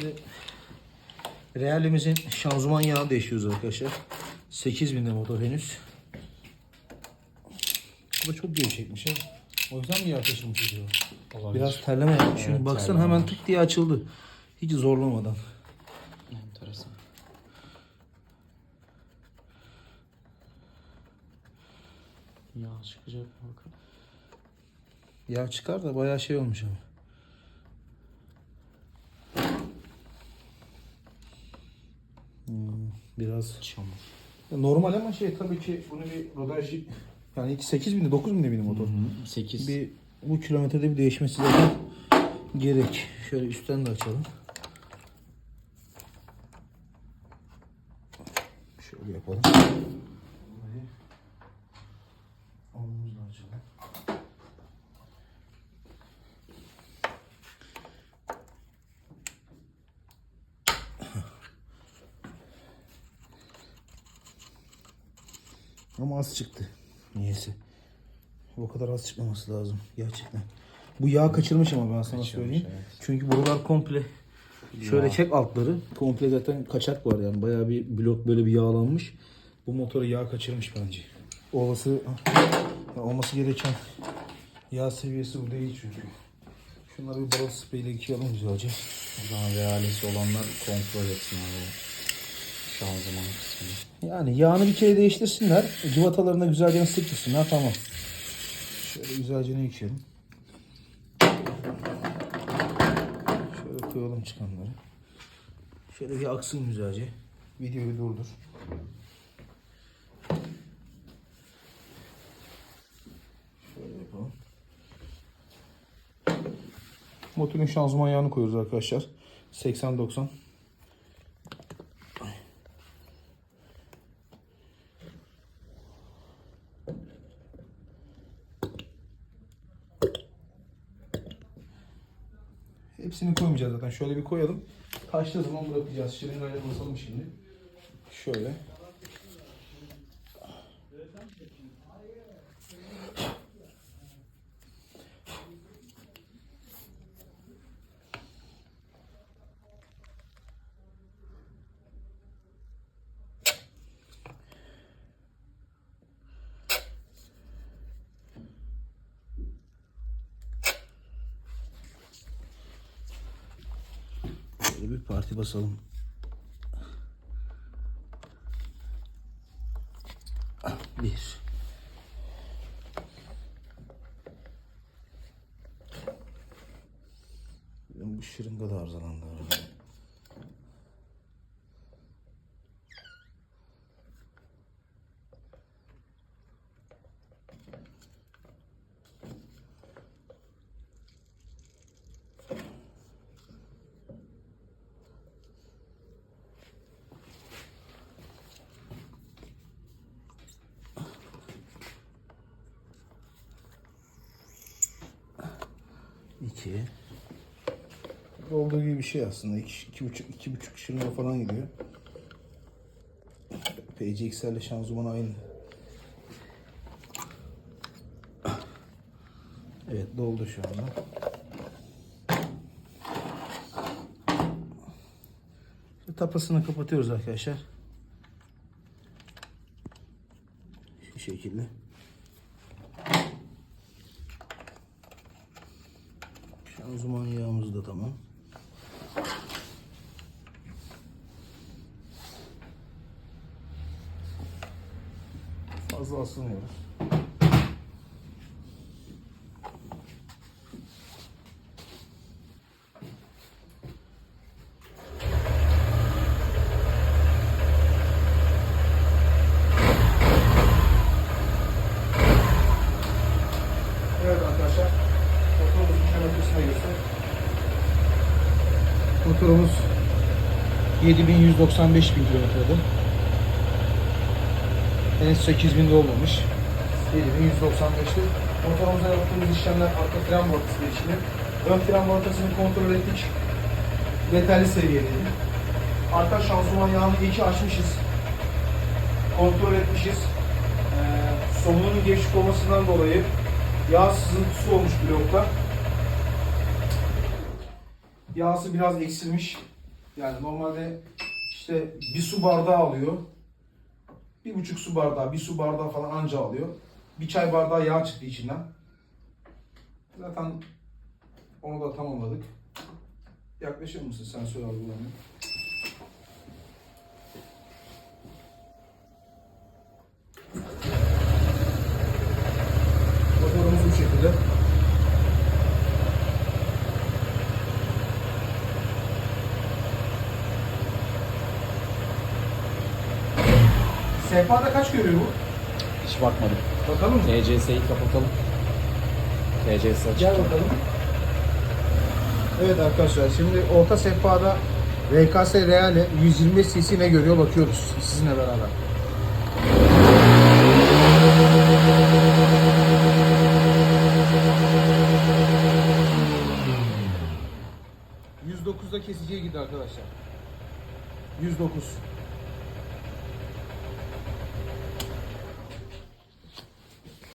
Şimdi Real'imizin şanzıman yağı değişiyoruz arkadaşlar. 8000'de motor henüz. Bu da çok gevşekmiş ha. O yüzden mi yağ taşırmış acaba? Olabilir. Biraz terleme yapmış. Evet, baksana hemen tık diye açıldı. Hiç zorlamadan. Enteresan. Ya çıkacak bakalım. Yağ çıkar da bayağı şey olmuş ama. Biraz Çamur. normal ama şey tabii ki bunu bir rodaj yani 8 binde 9 binde benim motor. 8. Bir bu kilometrede bir değişmesi zaten gerek. Şöyle üstten de açalım. Şöyle yapalım. Ama az çıktı. Niyeyse. O kadar az çıkmaması lazım gerçekten. Bu yağ kaçırmış ama ben sana Kaçırmış, söyleyeyim. evet. Çünkü buralar komple şöyle çek altları. Komple zaten kaçak var yani. Bayağı bir blok böyle bir yağlanmış. Bu motora yağ kaçırmış bence. Olası ya olması gereken yağ seviyesi bu değil çünkü. Şunları bir balık spreyle yıkayalım güzelce. O zaman realist olanlar kontrol etsin abi. Şanzıman kısmını. Yani yağını bir kere değiştirsinler. Civatalarına güzelce sıktırsınlar tamam. Şöyle güzelce yıkayalım. Şöyle koyalım çıkanları. Şöyle bir aksın güzelce. Videoyu durdur. Motorun şanzıman yağını koyuyoruz arkadaşlar. 80-90. Hepsini koymayacağız zaten. Şöyle bir koyalım. Taştığı zaman bırakacağız. Şırıngayla basalım şimdi. Şöyle. Şöyle bir parti basalım. Bir. Bu şırınga da arızalandı. Arada. İki. Olduğu gibi bir şey aslında. İki, iki buçuk, iki buçuk şırınga falan gidiyor. PCXL ile şanzıman aynı. Evet doldu şu anda. Şu tapasını kapatıyoruz arkadaşlar. Şu şekilde. Şanzıman yağımız da tamam. Fazla asılmıyoruz. Evet arkadaşlar. Motorumuzun göster. Motorumuz 7195 bin kilometrede. Henüz 8000'de olmamış. 7195'te. Motorumuza yaptığımız işlemler arka fren baltası değişimi. Ön fren baltasını kontrol ettik. Yeterli seviyedeydi. Arka şanzıman yağını iyi ki açmışız. Kontrol etmişiz. Ee, somunun gevşek olmasından dolayı yağ sızıntısı olmuş blokta. Yağsı biraz eksilmiş. Yani normalde işte bir su bardağı alıyor. Bir buçuk su bardağı, bir su bardağı falan anca alıyor. Bir çay bardağı yağ çıktı içinden. Zaten onu da tamamladık. Yaklaşır mısın sensör algılamaya? Motorumuz bu şekilde. Sehpada kaç görüyor bu? Hiç bakmadım. Bakalım mı? TCS'yi kapatalım. TCS açık. Gel bakalım. Evet arkadaşlar şimdi orta sehpada VKS Reale 125 cc ne görüyor bakıyoruz sizinle beraber. %9'da kesiciye gitti arkadaşlar. 109.